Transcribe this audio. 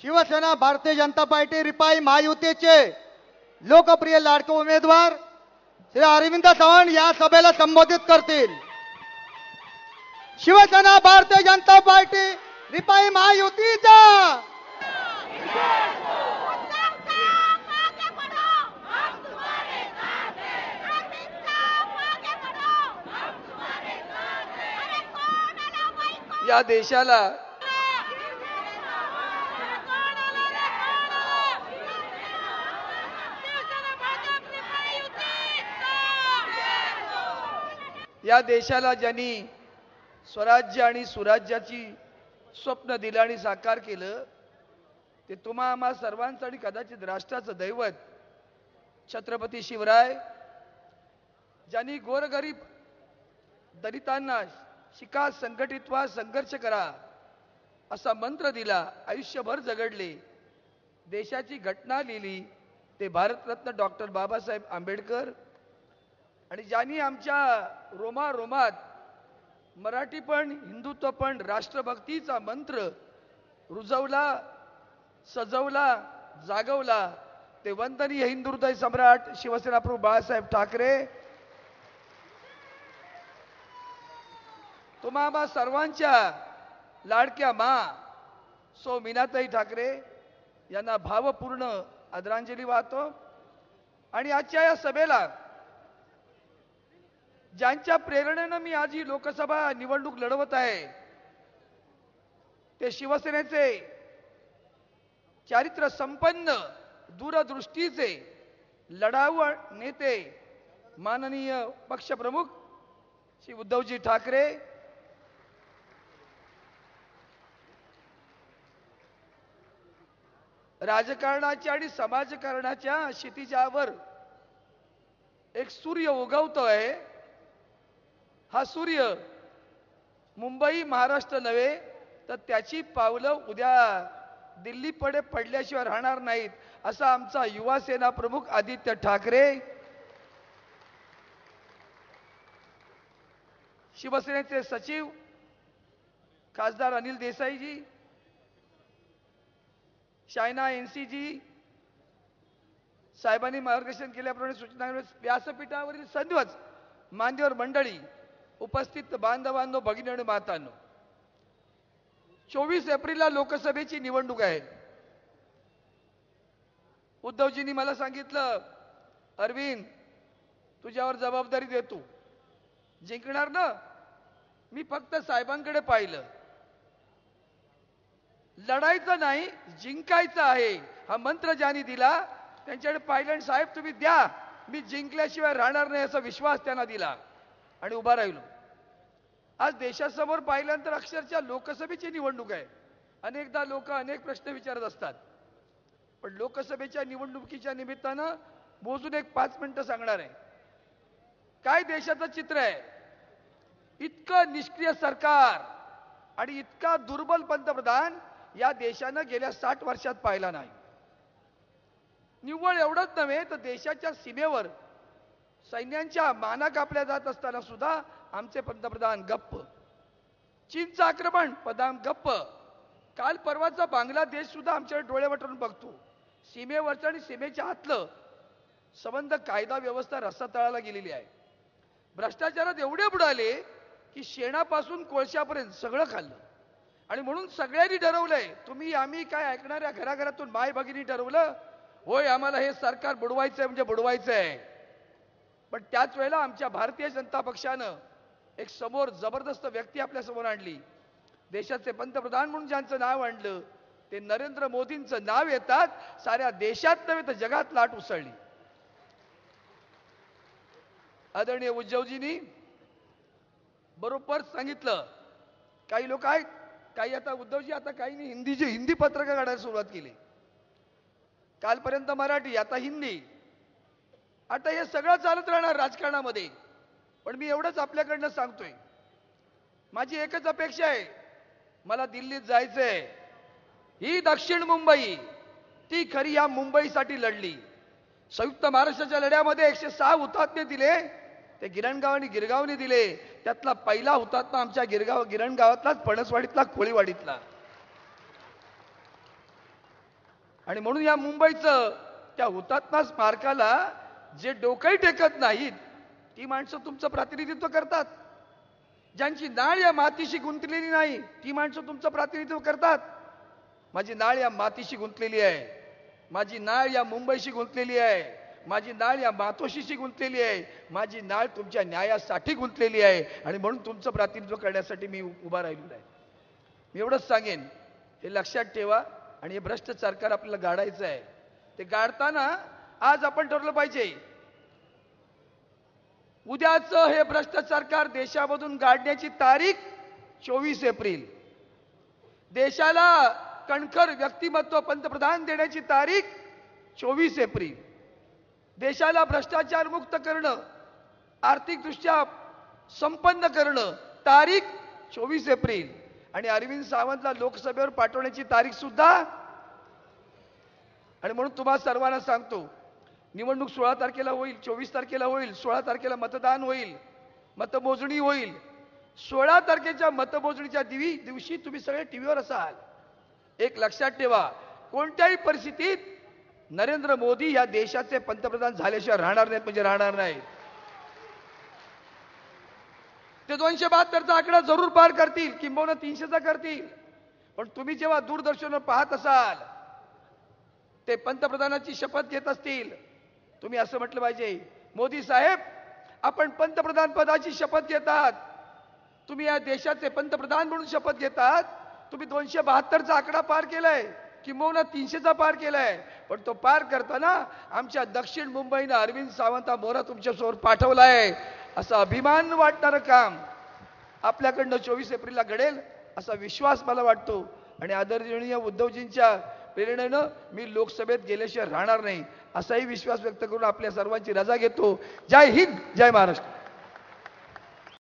Shiv Sena Bharatiya Janata party RPI महायुतीचे लोकप्रिय लाडके उमेदवार श्री अरविंद चव्हाण या सभेला संबोधित करतील. शिवसेना भारतीय जनता पार्टी रिपाई महायुतीचा या देशाला या देशाला ज्यांनी स्वराज्य आणि सुराज्याची स्वप्न दिलं आणि साकार केलं ते तुम्हा आम्हा सर्वांचं आणि कदाचित राष्ट्राचं दैवत. छत्रपती शिवराय ज्यांनी गोरगरीब दलितांना शिका संघटित व्हा संघर्ष करा असा मंत्र दिला आयुष्यभर जगडले देशाची घटना लिहिली ते भारतरत्न डॉक्टर बाबासाहेब आंबेडकर. आणि ज्यांनी आमच्या रोमा रोमात मराठी पण हिंदुत्व पण राष्ट्रभक्तीचा मंत्र रुजवला सजवला जागवला ते वंदनीय हिंदू हृदय सम्राट शिवसेना प्रमुख बाळासाहेब ठाकरे. तुम्हा सर्वांच्या लाडक्या मा सो मीनाताई ठाकरे यांना भावपूर्ण आदरांजली वाहतो. आणि आजच्या या सभेला ज्यांच्या प्रेरणेनं मी आज ही लोकसभा निवडणूक लढवत आहे ते शिवसेनेचे चारित्र्य संपन्न दूरदृष्टीचे लढाऊ नेते माननीय पक्षप्रमुख श्री उद्धवजी ठाकरे राजकारणाच्या आणि समाजकारणाच्या क्षितिजावर एक सूर्य उगवतोय हा सूर्य मुंबई महाराष्ट्र नव्हे तर त्याची पावलं उद्या दिल्लीकडे पडल्याशिवाय राहणार नाहीत असा आमचा युवा सेना प्रमुख आदित्य ठाकरे. शिवसेनेचे सचिव खासदार अनिल देसाईजी शायना एनसीजी साहेबांनी मार्गदर्शन केल्याप्रमाणे सूचना व्यासपीठावरील संध्वच मान्यवर मंडळी उपस्थित बांधवांनो भगिनी आणि मातांनो चोवीस एप्रिलला लोकसभेची निवडणूक आहे. उद्धवजींनी मला सांगितलं अरविंद तुझ्यावर जबाबदारी देतो. जिंकणार ना? मी फक्त साहेबांकडे पाहिलं. लढायचं नाही जिंकायचं आहे हा मंत्र ज्यांनी दिला त्यांच्याकडे पाहिलं आणि साहेब तुम्ही द्या. मी जिंकल्याशिवाय राहणार नाही असा विश्वास त्यांना दिला. आणि उभा राहिलो. आज देशासमोर पाहिल्यानंतर अक्षरशः लोकसभेची निवडणूक आहे. अनेकदा लोक अनेक प्रश्न विचारत असतात. पण लोकसभेच्या निवडणुकीच्या निमित्तानं मोजून एक पाच मिनिटं सांगणार आहे. काय देशाचं चित्र आहे? इतकं निष्क्रिय सरकार आणि इतका दुर्बल पंतप्रधान या देशानं गेल्या साठ वर्षात पाहिला नाही. निव्वळ एवढंच नव्हे तर देशाच्या सीमेवर सैन्यांच्या माना कापल्या जात असताना सुद्धा आमचे पंतप्रधान गप्प. चीनचं आक्रमण पदाम गप्प. काल परवाचा बांगलादेश सुद्धा आमच्याकडे डोळे वटून बघतो. सीमेवरचं आणि सीमेच्या आतलं संबंध कायदा व्यवस्था रस्ता तळाला गेलेली आहे. भ्रष्टाचारात एवढे बुडाले की शेणापासून कोळशापर्यंत सगळं खाल्लं. आणि म्हणून सगळ्यांनी ठरवलंय तुम्ही आम्ही काय ऐकणाऱ्या घराघरातून माय भगिनी ठरवलं? होय आम्हाला हे सरकार बुडवायचंय म्हणजे बुडवायचं आहे पण त्याच वेळेला आमच्या भारतीय जनता पक्षानं एक समोर जबरदस्त व्यक्ती आपल्यासमोर आणली. देशाचे पंतप्रधान म्हणून ज्यांचं नाव आणलं ते नरेंद्र मोदींचं नाव येतात साऱ्या देशात नव्हे तर जगात लाट उसळली. आदरणीय उद्धवजींनी बरोबर सांगितलं. काही लोक आहेत काही आता उद्धवजी आता काही नाही हिंदीची हिंदी पत्रकं काढायला सुरुवात केली. कालपर्यंत मराठी आता हिंदी. आता हे सगळं चालत राहणार राजकारणामध्ये. पण मी एवढंच आपल्याकडनं सांगतोय. माझी एकच अपेक्षा आहे. मला दिल्लीत जायचंय. ही दक्षिण मुंबई ती खरी या मुंबईसाठी लढली. संयुक्त महाराष्ट्राच्या लढ्यामध्ये एकशे सहा हुतात्मे दिले ते गिरणगाव आणि गिरगावने दिले. त्यातला पहिला हुतात्मा आमच्या गिरगाव गिरणगावातलाच फणसवाडीतला कोळीवाडीतला. आणि म्हणून या मुंबईचं त्या हुतात्मा स्मारकाला जे डोकंही टेकत नाहीत ती माणसं तुमचं प्रतिनिधित्व करतात. ज्यांची नाळ या मातीशी गुंतलेली नाही ती माणसं तुमचं प्रतिनिधित्व करतात. माझी नाळ या मातीशी गुंतलेली आहे. माझी नाळ या मुंबईशी गुंतलेली आहे. माझी नाळ या मातोशीशी गुंतलेली आहे. माझी नाळ तुमच्या न्यायासाठी गुंतलेली आहे. आणि म्हणून तुमचं प्रतिनिधित्व करण्यासाठी मी उभा राहिलेलो आहे. मी एवढंच सांगेन हे लक्षात ठेवा. आणि हे भ्रष्ट सरकार आपल्याला गाडायचं आहे. ते गाडताना आज आपण ठरवलं पाहिजे. उद्याचं हे भ्रष्ट सरकार देशामधून गाडण्याची तारीख चोवीस एप्रिल. देशाला कणखर व्यक्तिमत्व पंतप्रधान देण्याची तारीख चोवीस एप्रिल. देशाला भ्रष्टाचार मुक्त करणं आर्थिकदृष्ट्या संपन्न करणं तारीख चोवीस एप्रिल. आणि अरविंद सावंतला लोकसभेवर पाठवण्याची तारीख सुद्धा. आणि म्हणून तुम्हाला सर्वांना सांगतो निवडणूक सोळा तारखेला होईल चोवीस तारखेला होईल सोळा तारखेला मतदान होईल मतमोजणी होईल. सोळा तारखेच्या मतमोजणीच्या दिवी दिवशी तुम्ही सगळे टीव्हीवर असाल. एक लक्षात ठेवा कोणत्याही परिस्थितीत नरेंद्र मोदी या देशाचे पंतप्रधान झाल्याशिवाय राहणार नाहीत म्हणजे राहणार नाहीत ते दोनशे बहात्तरचा आकडा जरूर पार करतील किंबहुना तीनशेचा करतील. पण तुम्ही जेव्हा दूरदर्शनवर पाहत असाल ते पंतप्रधानाची शपथ घेत असतील. तुम्ही असं म्हटलं पाहिजे मोदी साहेब आपण पंतप्रधान पदाची शपथ घेतात. तुम्ही या देशाचे पंतप्रधान म्हणून शपथ घेतात. तुम्ही दोनशे बहात्तरचा आकडा पार केलाय किंबहुना तीनशेचा पार केलाय. पण तो पार करताना आमच्या दक्षिण मुंबईनं अरविंद सावंत हा मोरा तुमच्यासमोर पाठवलाय. असं अभिमान वाटणारं काम आपल्याकडनं चोवीस एप्रिलला घडेल असा विश्वास मला वाटतो. आणि आदरणीय उद्धवजींच्या प्रेरणेनं मी लोकसभेत गेल्याशिवाय राहणार नाही. असाही विश्वास व्यक्त करून आपल्या सर्वांची रजा घेतो. जय हिंद जय महाराष्ट्र.